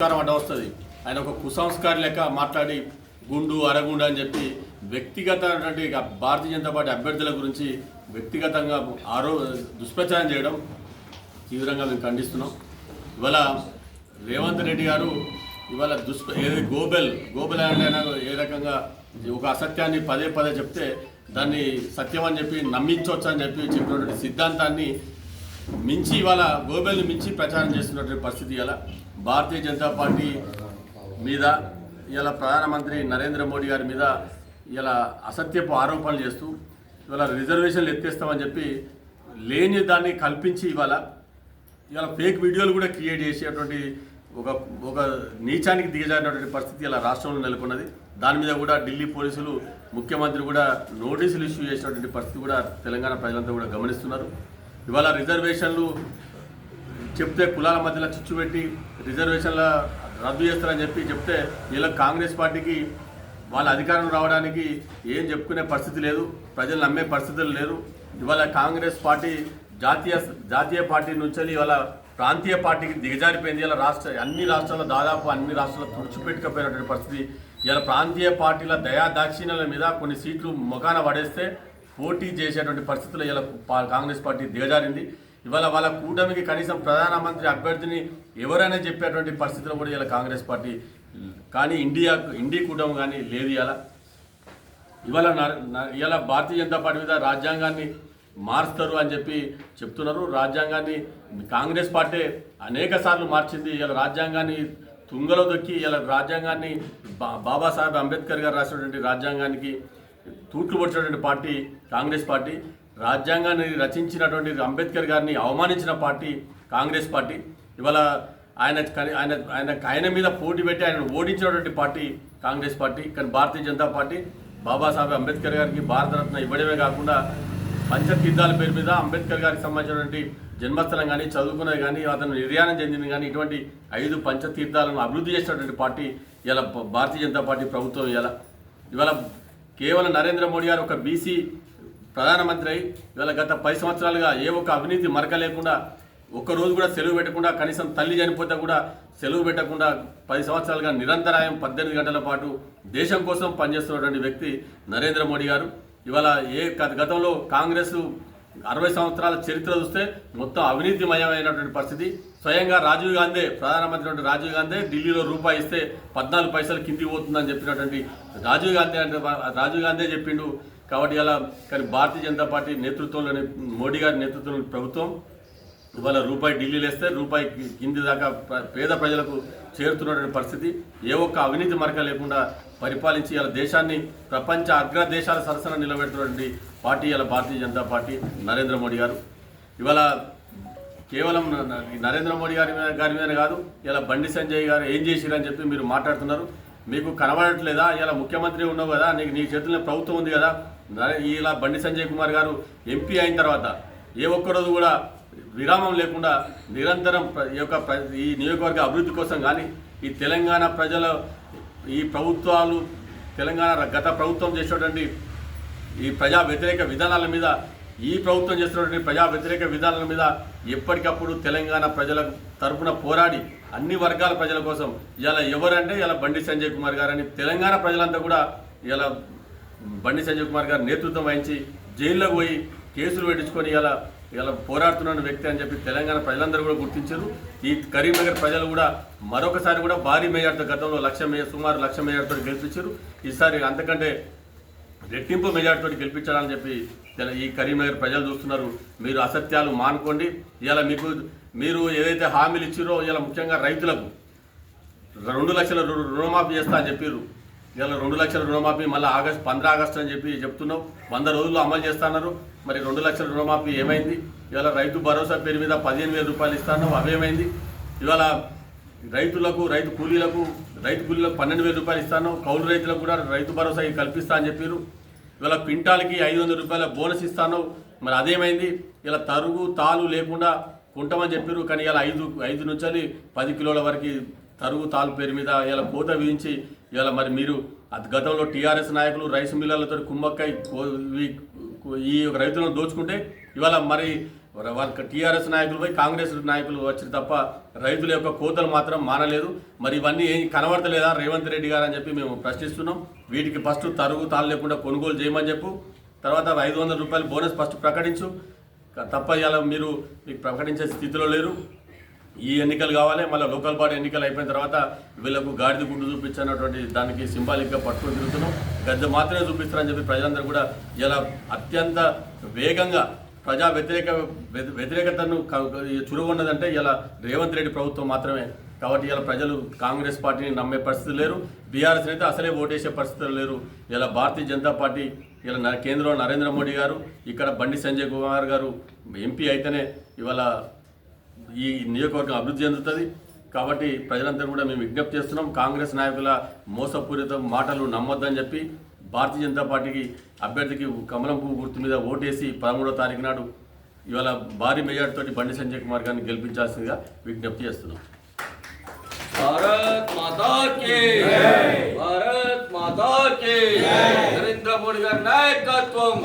సంస్కారం అడ్డ వస్తుంది. ఆయన ఒక కుసంస్కారి లెక్క మాట్లాడి గుండు అరగుండు అని చెప్పి వ్యక్తిగతమైనటువంటి భారతీయ జనతా పార్టీ అభ్యర్థుల గురించి వ్యక్తిగతంగా ఆరో దుష్ప్రచారం చేయడం తీవ్రంగా మేము ఖండిస్తున్నాం. ఇవాళ రేవంత్ రెడ్డి గారు ఇవాళ దుష్ప ఏది గోబెల్ గోబెల్ ఆయన ఏ రకంగా ఒక అసత్యాన్ని పదే పదే చెప్తే దాన్ని సత్యం అని చెప్పి నమ్మించవచ్చు అని చెప్పి చెప్పినటువంటి సిద్ధాంతాన్ని మించి ఇవాళ గోబెల్ని మించి ప్రచారం చేస్తున్నటువంటి పరిస్థితి ఇలా భారతీయ జనతా పార్టీ మీద ఇలా ప్రధానమంత్రి నరేంద్ర మోడీ గారి మీద ఇలా అసత్యపు ఆరోపణలు చేస్తూ ఇవాళ రిజర్వేషన్లు ఎత్తేస్తామని చెప్పి లేని దాన్ని కల్పించి ఇవాళ ఇవాళ ఫేక్ వీడియోలు కూడా క్రియేట్ చేసేటువంటి ఒక ఒక నీచానికి దిగజారినటువంటి పరిస్థితి ఇలా రాష్ట్రంలో నెలకొన్నది. దాని మీద కూడా ఢిల్లీ పోలీసులు ముఖ్యమంత్రి కూడా నోటీసులు ఇష్యూ చేసినటువంటి పరిస్థితి కూడా తెలంగాణ ప్రజలంతా కూడా గమనిస్తున్నారు. ఇవాళ రిజర్వేషన్లు చెప్తే కులాల మధ్యలో చిచ్చు పెట్టి రిజర్వేషన్ల రద్దు చేస్తారని చెప్పి చెప్తే వీళ్ళ కాంగ్రెస్ పార్టీకి వాళ్ళ అధికారం రావడానికి ఏం చెప్పుకునే పరిస్థితి లేదు. ప్రజలు నమ్మే పరిస్థితులు లేరు. ఇవాళ కాంగ్రెస్ పార్టీ జాతీయ జాతీయ పార్టీ నుంచి ఇవాళ ప్రాంతీయ పార్టీకి దిగజారిపోయింది. ఇలా రాష్ట్ర అన్ని రాష్ట్రాల్లో దాదాపు అన్ని రాష్ట్రాల్లో తుడిచిపెట్టుకపోయినటువంటి పరిస్థితి. ఇలా ప్రాంతీయ పార్టీల దయా దాక్షిణ్యాల మీద కొన్ని సీట్లు మొఖాన పడేస్తే పోటీ చేసేటువంటి పరిస్థితులు ఇలా కాంగ్రెస్ పార్టీ దిగజారింది. ఇవాళ వాళ్ళ కూటమికి కనీసం ప్రధానమంత్రి అభ్యర్థిని ఎవరైనా చెప్పేటువంటి పరిస్థితులు కూడా ఇలా కాంగ్రెస్ పార్టీ కానీ ఇండియా ఇండి కూటమి కానీ లేదు ఇలా ఇవాళ న- ఇవాళ భారతీయ జనతా పార్టీ మీద రాజ్యాంగాన్ని మారుస్తారు అని చెప్పి చెప్తున్నారు. రాజ్యాంగాన్ని కాంగ్రెస్ పార్టీ అనేక సార్లు మార్చింది. ఇలా రాజ్యాంగాన్ని తుంగలో దొక్కి ఇలా రాజ్యాంగాన్ని బా బాబాసాహెబ్ అంబేద్కర్ గారు రాసినటువంటి రాజ్యాంగానికి తూట్లు పొడిచినటువంటి పార్టీ కాంగ్రెస్ పార్టీ. రాజ్యాంగాన్ని రచించినటువంటి అంబేద్కర్ గారిని అవమానించిన పార్టీ కాంగ్రెస్ పార్టీ. ఇవాళ ఆయన ఆయన ఆయన ఆయన మీద పోటీ పెట్టి ఆయన ఓడించినటువంటి పార్టీ కాంగ్రెస్ పార్టీ కానీ భారతీయ జనతా పార్టీ. బాబాసాహెబ్ అంబేద్కర్ గారికి భారతరత్న ఇవ్వడమే కాకుండా పంచతీర్థాల పేరు మీద అంబేద్కర్ గారికి సంబంధించినటువంటి జన్మస్థలం కానీ చదువుకున్నది కానీ అతను నిర్యాణం చెందింది కానీ ఇటువంటి ఐదు పంచతీర్థాలను అభివృద్ధి చేసినటువంటి పార్టీ ఇలా భారతీయ జనతా పార్టీ ప్రభుత్వం ఇలా ఇవాళ కేవలం నరేంద్ర మోడీ గారు ఒక బీసీ ప్రధానమంత్రి అయి ఇవాళ గత పది సంవత్సరాలుగా ఏ ఒక్క అవినీతి మరక లేకుండా ఒక్క రోజు కూడా సెలవు పెట్టకుండా కనీసం తల్లి చనిపోతే కూడా సెలవు పెట్టకుండా పది సంవత్సరాలుగా నిరంతరాయం పద్దెనిమిది గంటల పాటు దేశం కోసం పనిచేస్తున్నటువంటి వ్యక్తి నరేంద్ర మోడీ గారు. ఇవాళ ఏ గత- గతంలో కాంగ్రెస్ అరవై సంవత్సరాల చరిత్ర చూస్తే మొత్తం అవినీతిమయమైనటువంటి పరిస్థితి. స్వయంగా రాజీవ్ గాంధీ ప్రధానమంత్రి రాజీవ్ గాంధీ ఢిల్లీలో రూపాయి ఇస్తే పద్నాలుగు పైసలు కిందికి పోతుందని చెప్పినటువంటి రాజీవ్ గాంధీ అంటే రాజీవ్ గాంధీ చెప్పిండు కాబట్టి ఇలా కానీ భారతీయ జనతా పార్టీ నేతృత్వంలోని మోడీ గారి నేతృత్వంలోని ప్రభుత్వం ఇవాళ రూపాయి ఢిల్లీలో వేస్తే రూపాయి కింది దాకా పేద ప్రజలకు చేరుతున్నటువంటి పరిస్థితి. ఏ ఒక్క అవినీతి మరక లేకుండా పరిపాలించి ఇలా దేశాన్ని ప్రపంచ అగ్ర దేశాల సరసన నిలబెడుతున్నటువంటి పార్టీ ఇలా భారతీయ జనతా పార్టీ నరేంద్ర మోడీ గారు. ఇవాళ కేవలం నరేంద్ర మోడీ గారి మీద గారి మీద కాదు ఇలా బండి సంజయ్ గారు ఏం చేసిరని చెప్పి మీరు మాట్లాడుతున్నారు. మీకు కనబడట్లేదా? ఇలా ముఖ్యమంత్రి ఉన్నావు కదా నీకు నీ చేతుల్లో ప్రభుత్వం ఉంది కదా ఇలా బండి సంజయ్ కుమార్ గారు ఎంపీ అయిన తర్వాత ఏ ఒక్కరోజు కూడా విరామం లేకుండా నిరంతరం ప్ర- ఈ యొక్క ప్ర- ఈ నియోజకవర్గ అభివృద్ధి కోసం కానీ ఈ తెలంగాణ ప్రజల ఈ ప్రభుత్వాలు తెలంగాణ గత ప్రభుత్వం చేసినటువంటి ఈ ప్రజా వ్యతిరేక విధానాల మీద ఈ ప్రభుత్వం చేస్తున్నటువంటి ప్రజా వ్యతిరేక విధానాల మీద ఎప్పటికప్పుడు తెలంగాణ ప్రజల తరపున పోరాడి అన్ని వర్గాల ప్రజల కోసం ఇలా ఎవరంటే ఇలా బండి సంజయ్ కుమార్ గారని తెలంగాణ ప్రజలంతా కూడా ఇలా బండి సంజయ్ కుమార్ గారు నేతృత్వం వహించి జైల్లో పోయి కేసులు పెట్టించుకొని ఇలా ఇలా పోరాడుతున్న వ్యక్తి అని చెప్పి తెలంగాణ ప్రజలందరూ కూడా గుర్తించారు. ఈ కరీంనగర్ ప్రజలు కూడా మరొకసారి కూడా భారీ మేజార్తో గతంలో లక్ష సుమారు లక్ష మేజార్తో గెలిపించారు. ఈసారి అంతకంటే రెట్టింపు మెజార్టీతో గెలిపించాలని చెప్పి ఈ కరీంనగర్ ప్రజలు చూస్తున్నారు. మీరు అసత్యాలు మానుకోండి. ఇలా మీకు మీరు ఏదైతే హామీలు ఇచ్చారో ఇలా ముఖ్యంగా రైతులకు రెండు లక్షల రుణమాఫీ చేస్తా అని చెప్పారు ఇలా రెండు లక్షల రుణమాఫీ మళ్ళీ ఆగస్ట్ పంద్రా ఆగస్ట్ అని చెప్పి చెప్తున్నాం వంద రోజుల్లో అమలు చేస్తున్నారు. మరి రెండు లక్షల రుణమాఫీ ఏమైంది? ఇవాళ రైతు భరోసా పేరు మీద పదిహేను వేల రూపాయలు ఇస్తాను అవేమైంది ఇవాళ రైతులకు రైతు కూలీలకు రైతు కూలీలకు పన్నెండు వేల రూపాయలు ఇస్తాను కౌలు రైతులకు కూడా రైతు భరోసా ఇవి కల్పిస్తా అని చెప్పారు ఇవాళ క్వింటాల్కి ఐదు వందల రూపాయల బోనస్ ఇస్తాను మరి అదేమైంది? ఇలా తరుగు తాలు లేకుండా కొంటామని చెప్పారు కానీ ఇలా ఐదు ఐదు నుంచి పది కిలోల వరకు తరుగు తాలు పేరు మీద ఇలా కోత విధించి ఇలా మరి మీరు గతంలో టీఆర్ఎస్ నాయకులు రైస్ మిల్లర్లతో కుమ్మక్కై ఈ- ఈ రైతులను దోచుకుంటే ఇవాళ మరి వాళ్ళ టీఆర్ఎస్ నాయకులు పోయి కాంగ్రెస్ నాయకులు వచ్చి తప్ప రైతుల యొక్క కోతలు మాత్రం మానలేదు. మరి ఇవన్నీ ఏం కనబడతలేదా? రేవంత్ రెడ్డి గారు అని చెప్పి మేము ప్రశ్నిస్తున్నాం. వీటికి ఫస్ట్ తరుగు తాళ్ళు లేకుండా కొనుగోలు చేయమని చెప్పు. తర్వాత ఐదు వందల రూపాయలు బోనస్ ఫస్ట్ ప్రకటించు. తప్ప ఇలా మీరు మీకు ప్రకటించే స్థితిలో లేరు. ఈ ఎన్నికలు కావాలి మళ్ళీ లోకల్ బాడీ ఎన్నికలు అయిపోయిన తర్వాత వీళ్ళకు గాడిద గుడ్డు చూపించనటువంటి దానికి సింబాలిక్గా పట్టుకొని తిరుగుతున్నాం. గద్దె మాత్రమే చూపిస్తారని చెప్పి ప్రజలందరూ కూడా ఇలా అత్యంత వేగంగా ప్రజా వ్యతిరేక వ్య- వ్యతిరేకతను చురువున్నదంటే ఉన్నదంటే ఇలా రేవంత్ రెడ్డి ప్రభుత్వం మాత్రమే. కాబట్టి ఇలా ప్రజలు కాంగ్రెస్ పార్టీని నమ్మే పరిస్థితి లేరు. బీఆర్ఎస్ అయితే అసలే ఓటేసే పరిస్థితులు లేరు. ఇలా భారతీయ జనతా పార్టీ ఇలా కేంద్రంలో నరేంద్ర మోడీ గారు ఇక్కడ బండి సంజయ్ కుమార్ గారు ఎంపీ అయితేనే ఇవాళ ఈ నియోజకవర్గం అభివృద్ధి చెందుతుంది. కాబట్టి ప్రజలందరూ కూడా మేము విజ్ఞప్తి చేస్తున్నాం. కాంగ్రెస్ నాయకుల మోసపూరిత మాటలు నమ్మొద్దని చెప్పి భారతీయ జనతా పార్టీకి అభ్యర్థికి కమలం పువ్వు గుర్తు మీద ఓటేసి పదమూడో తారీఖు నాడు ఇవాళ భారీ మెజార్టీతోటి బండి సంజయ్ కుమార్ గారిని గెలిపించాల్సిందిగా విజ్ఞప్తి చేస్తున్నాం. భారత్ భారత్ మాతా నరేంద్ర మోడీ గారి నాయకత్వం!